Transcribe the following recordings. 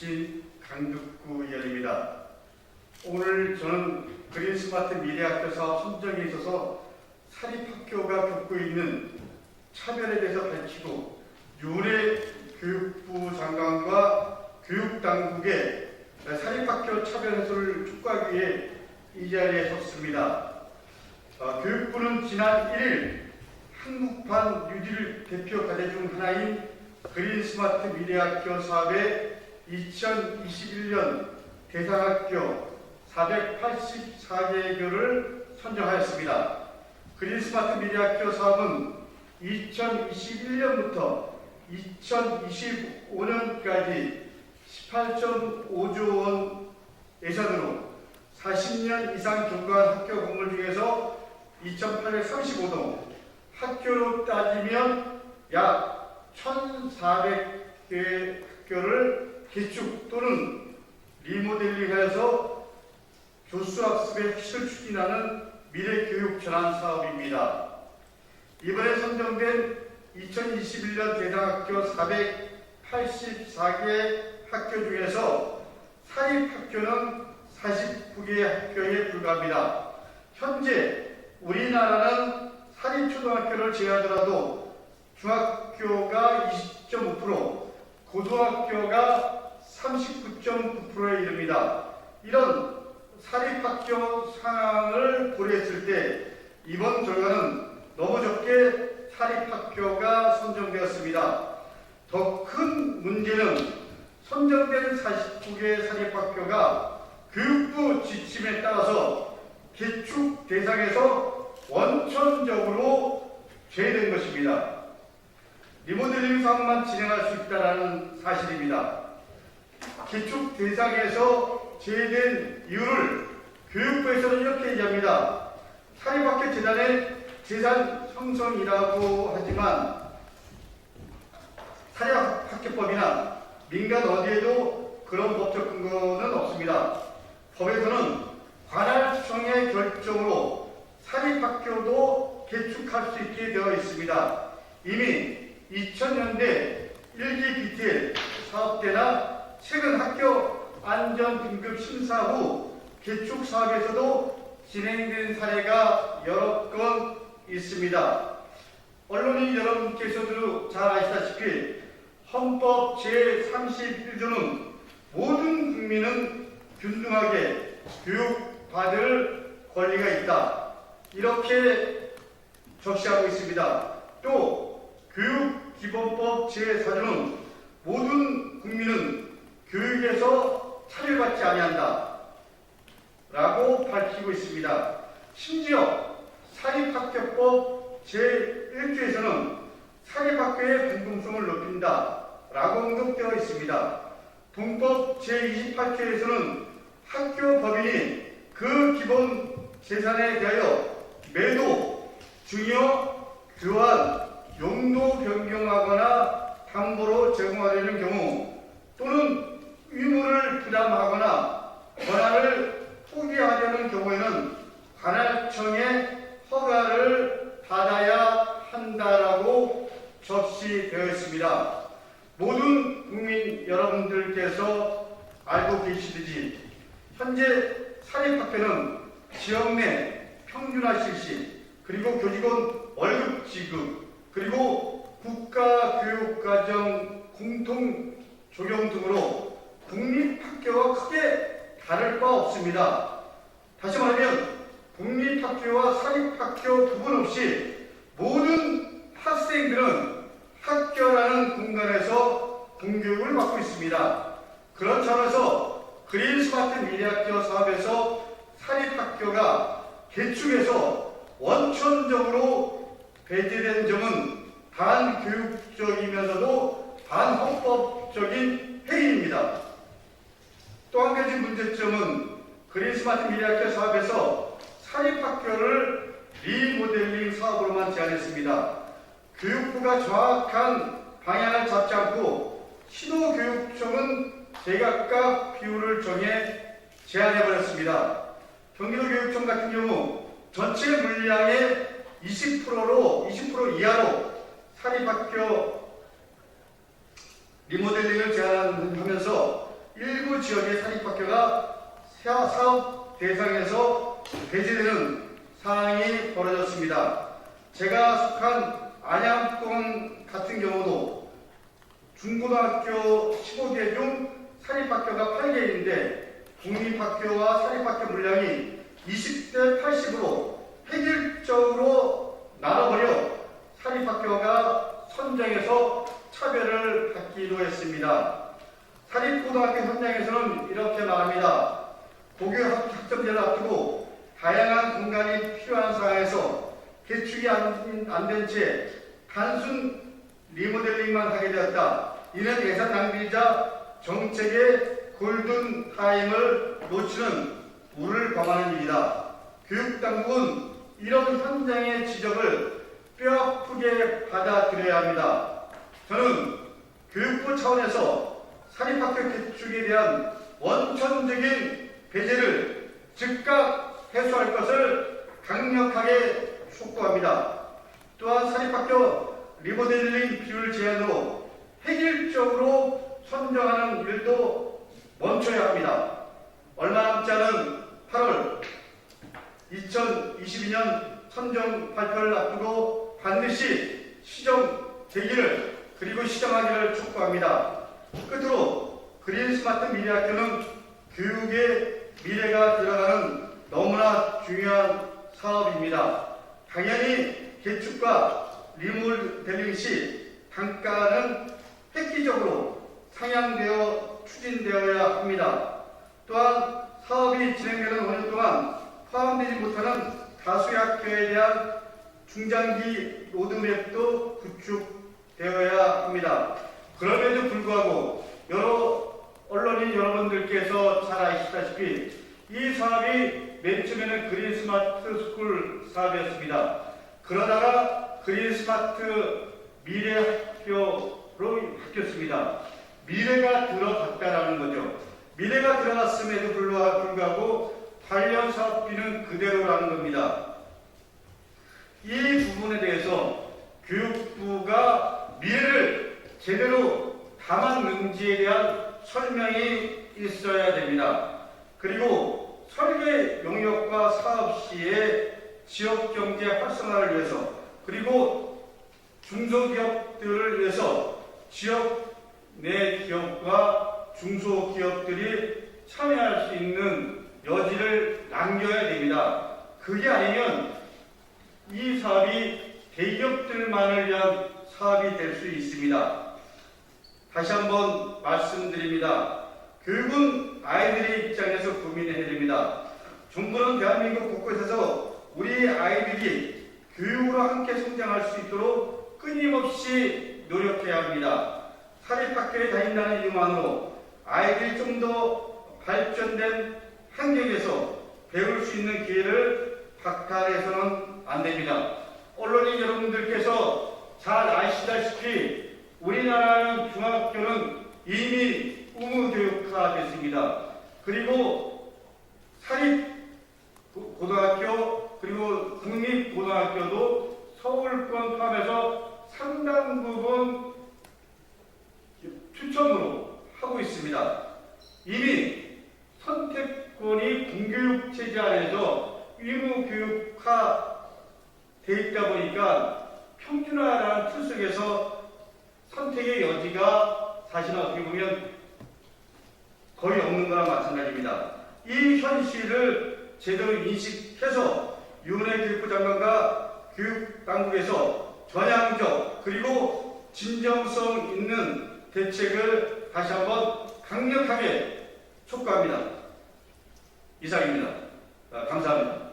강득구 의원입니다. 오늘 저는 그린 스마트 미래학교 사업 선정에 있어서 사립학교가 겪고 있는 차별에 대해서 밝히고 윤해 교육부 장관과 교육당국의 사립학교 차별 해소를 촉구하기 위해 이 자리에 섰습니다. 어, 교육부는 지난 1일 한국판 뉴딜 대표 과제 중 하나인 그린 스마트 미래학교 사업의 2021년 대상학교 484개교를 선정하였습니다. 그린 스마트 미래학교 사업은 2021년부터 2025년까지 18.5조 원 예산으로 40년 이상 경과한 학교 건물 중에서 2,835동, 학교로 따지면 약 1,400개 학교를 개축 또는 리모델링해서 교수 학습의 핵심을 추진하는 미래 교육 전환 사업입니다. 이번에 선정된 2021년 대상학교 484개 학교 중에서 사립학교는 49개 학교에 불과합니다. 현재 우리나라는 사립초등학교를 제외하더라도 중학교가 20.5%, 고등학교가 39.9%에 이릅니다. 이런 사립학교 상황을 고려했을 때 이번 결과는 너무 적게 사립학교가 선정되었습니다. 더 큰 문제는 선정된 49개 사립학교가 교육부 지침에 따라서 개축 대상에서 원천적으로 제외된 것입니다. 리모델링 사업만 진행할 수 있다는 사실입니다. 개축 대상에서 제외된 이유를 교육부에서는 이렇게 얘기합니다. 사립학교 재단의 재산 형성이라고 하지만 사립학교법이나 민간 어디에도 그런 법적 근거는 없습니다. 법에서는 관할청의 결정으로 사립학교도 개축할 수 있게 되어 있습니다. 이미 2000년대 1기 BTL 사업 때나 최근 학교 안전 등급 심사 후 개축 사업에서도 진행된 사례가 여러 건 있습니다. 언론인 여러분께서도 잘 아시다시피 헌법 제31조는 모든 국민은 균등하게 교육받을 권리가 있다. 이렇게 적시하고 있습니다. 또 교육기본법 제4조는 모든 국민은 교육에서 차별받지 아니한다. 라고 밝히고 있습니다. 심지어 사립학교법 제1조에서는 사립학교의 공동성을 높인다. 라고 언급되어 있습니다. 동법 제28조에서는 학교 법인이 그 기본 재산에 대하여 매도, 증여, 교환, 용도 변경하거나 담보로 제공하려는 경우 또는 의무를 부담하거나 권한을 포기하려는 경우에는 관할청의 허가를 받아야 한다라고 적시되어 있습니다. 모든 국민 여러분들께서 알고 계시듯이 현재 사립학교는 지역 내 평준화 실시 그리고 교직원 월급 지급 그리고 국가교육과정 공통 적용 등으로 국립학교와 크게 다를 바 없습니다. 다시 말하면 국립학교와 사립학교 구분 없이 모든 학생들은 학교라는 공간에서 공교육을 받고 있습니다. 그런 차원에서 그린 스마트 미래학교 사업에서 사립학교가 개축해서 원천적으로 배제된 점은 반교육적이면서도 반헌법적인 행위입니다. 또 한 가지 문제점은 그린 스마트 미래학교 사업에서 사립학교를 리모델링 사업으로만 제안했습니다. 교육부가 정확한 방향을 잡지 않고 시도교육청은 제각각 비율을 정해 제안해버렸습니다. 경기도 교육청 같은 경우 전체 물량의 20%로 20% 이하로 사립학교 리모델링을 제안하면서 일부 지역의 사립학교가 사- 사업 대상에서 배제되는 상황이 벌어졌습니다. 제가 속한 안양동 같은 경우도 중고등학교 15개 중 사립학교가 8개인데 국립학교와 사립학교 물량이 20대 80으로 획일적으로 나눠버려 사립학교가 선정해서 차별을 받기도 했습니다. 사립고등학교 현장에서는 이렇게 말합니다. 고교 학점제를 앞두고 다양한 공간이 필요한 상황에서 개축이 안된 채 단순 리모델링만 하게 되었다. 이는 예산 낭비자 정책의 골든 타임을 놓치는 우를 범하는 일이다. 교육당국은 이런 현장의 지적을 뼈아프게 받아들여야 합니다. 저는 교육부 차원에서 사립학교 개축에 대한 원천적인 배제를 즉각 해소할 것을 강력하게 촉구합니다. 또한 사립학교 리모델링 비율 제한으로 획일적으로 선정하는 일도 멈춰야 합니다. 얼마 남지 않은 8월 2022년 선정 발표를 앞두고 반드시 시정 제기를 그리고 시정하기를 촉구합니다. 끝으로 그린 스마트 미래학교는 교육의 미래가 들어가는 너무나 중요한 사업입니다. 당연히 개축과 리모델링 시 단가는 획기적으로 상향되어 추진되어야 합니다. 또한 사업이 진행되는 5년 동안 포함되지 못하는 다수의 학교에 대한 중장기 로드맵도 구축되어야 합니다. 그럼에도 불구하고 여러 언론인 여러분들께서 잘 아시다시피 이 사업이 맨 처음에는 그린 스마트 스쿨 사업이었습니다. 그러다가 그린 스마트 미래 학교로 바뀌었습니다. 미래가 들어갔다라는 거죠. 미래가 들어갔음에도 불구하고 관련 사업비는 그대로라는 겁니다. 이 부분에 대해서 교육부가 미래를 제대로 담았는지에 대한 설명이 있어야 됩니다. 그리고 설계 용역과 사업 시에 지역 경제 활성화를 위해서 그리고 중소기업들을 위해서 지역 내 기업과 중소기업들이 참여할 수 있는 여지를 남겨야 됩니다. 그게 아니면 이 사업이 대기업들만을 위한 사업이 될 수 있습니다. 다시 한번 말씀드립니다. 교육은 아이들의 입장에서 고민해야 됩니다. 정부는 대한민국 곳곳에서 우리 아이들이 교육으로 함께 성장할 수 있도록 끊임없이 노력해야 합니다. 사립학교에 다닌다는 이유만으로 아이들이 좀 더 발전된 환경에서 배울 수 있는 기회를 박탈해서는 안 됩니다. 언론인 여러분들께서 잘 아시다시피 우리나라는 중학교는 이미 의무교육화 됐습니다. 그리고 사립 고- 고등학교 그리고 국립고등학교도 서울권 포함해서 상당 부분 추천으로 하고 있습니다. 이미 선택권이 공교육 체제 안에서 의무교육화 돼 있다 보니까 평준화라는 틀 속에서 선택의 여지가 사실은 어떻게 보면 거의 없는 거랑 마찬가지입니다. 이 현실을 제대로 인식해서 윤해 교육부 장관과 교육 당국에서 전향적 그리고 진정성 있는 대책을 다시 한번 강력하게 촉구합니다. 이상입니다. 아, 감사합니다.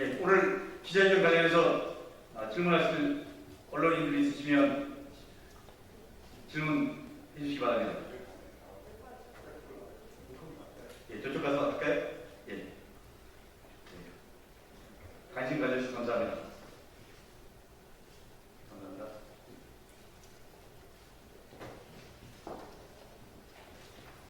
예, 오늘 기자회견 관련해서 아, 질문하실 언론인들이 있으시면 질문해 주시기 바랍니다. 예, 저쪽 가서